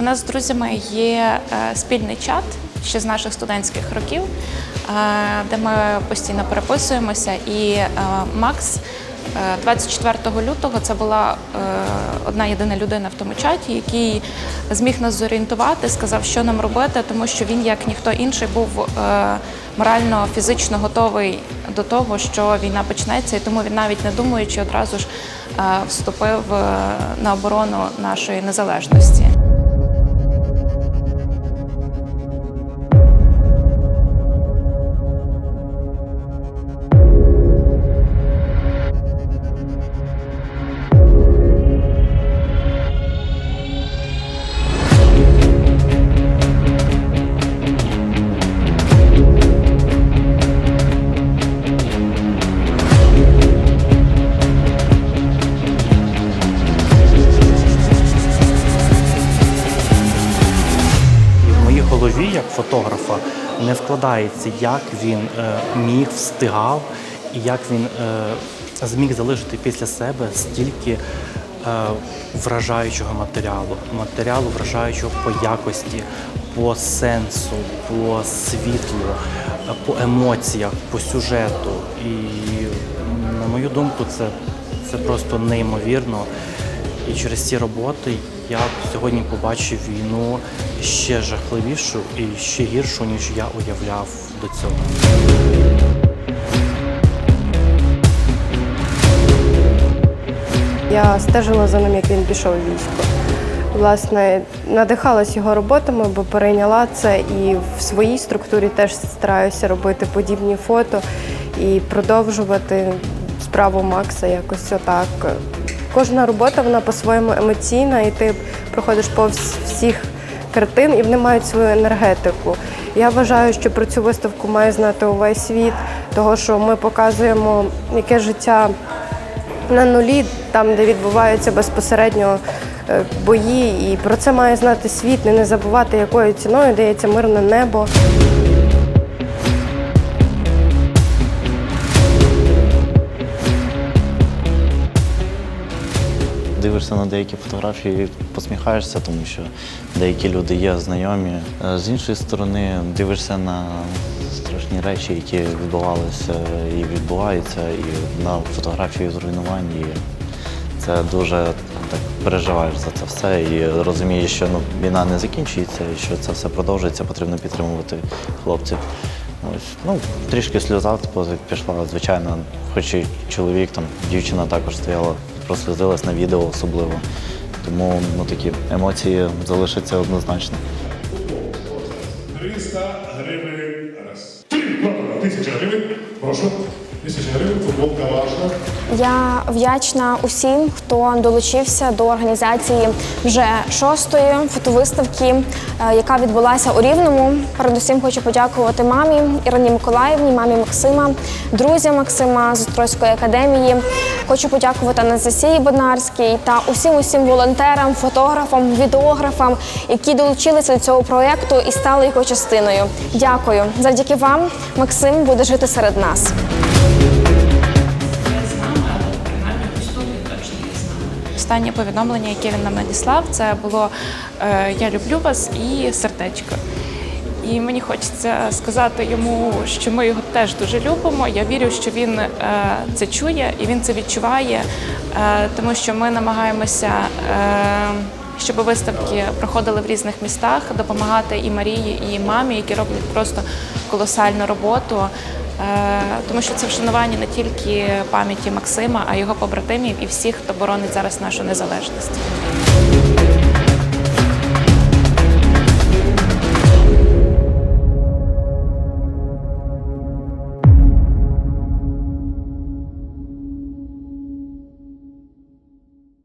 У нас з друзями є е, спільний чат ще з наших студентських років, е, де ми постійно переписуємося. І е, Макс е, 24 лютого це була одна єдина людина в тому чаті, який зміг нас зорієнтувати, сказав, що нам робити, тому що він, як ніхто інший, був морально, фізично готовий до того, що війна почнеться, і тому він навіть не думаючи одразу ж вступив на оборону нашої незалежності. Голові, як фотографа, не вкладається, як він е, міг, встигав і як він е, зміг залишити після себе стільки е, вражаючого матеріалу, матеріалу вражаючого по якості, по сенсу, по світлу, по емоціях, по сюжету. І на мою думку, це, це просто неймовірно. І через ці роботи я сьогодні побачив війну ще жахливішу і ще гіршу, ніж я уявляв до цього. Я стежила за ним, як він пішов у військо. Власне, надихалась його роботами, бо перейняла це і в своїй структурі теж стараюся робити подібні фото і продовжувати справу Макса якось отак. Кожна робота вона по-своєму емоційна, і ти проходиш повз всіх картин, і вони мають свою енергетику. Я вважаю, що про цю виставку має знати увесь світ, того що ми показуємо, яке життя на нулі, там, де відбуваються безпосередньо е, бої. І про це має знати світ, не забувати, якою ціною дається мирне небо. Дивишся на деякі фотографії, посміхаєшся, тому що деякі люди є знайомі. Е, З іншої сторони, дивишся на страшні речі, які відбувалися і відбуваються, і на фотографії зруйнувань. І це дуже так переживаєш за це все і розумієш, що ну, війна не закінчується, і що це все продовжується, потрібно підтримувати хлопців. Ось, ну, трішки сльоза пішла, звичайно, хоч і чоловік, там, дівчина також стояла, прослізилась на відео особливо. Тому ну, такі емоції залишаться однозначно. 300 гривень раз. Ладно, Тисяча гривень. Прошу. Я вдячна усім, хто долучився до організації вже шостої фотовиставки, е, яка відбулася у Рівному. Передусім хочу подякувати мамі Ірині Миколаївні, мамі Максима, друзям Максима з Острозької академії. Хочу подякувати Анастасії Боднарській та усім усім волонтерам, фотографам, відеографам, які долучилися до цього проєкту і стали його частиною. Дякую. Завдяки вам Максим буде жити серед нас. Останнє повідомлення, яке він нам надіслав, це було е, Я люблю вас і сердечко. І мені хочеться сказати йому, що ми його теж дуже любимо. Я вірю, що він е, це чує і він це відчуває, е, тому що ми намагаємося, щоб виставки проходили в різних містах, допомагати і Марії, і мамі, які роблять просто колосальну роботу. Е, Тому що це вшанування не тільки пам'яті Максима, а його побратимів і всіх, хто боронить зараз нашу незалежність.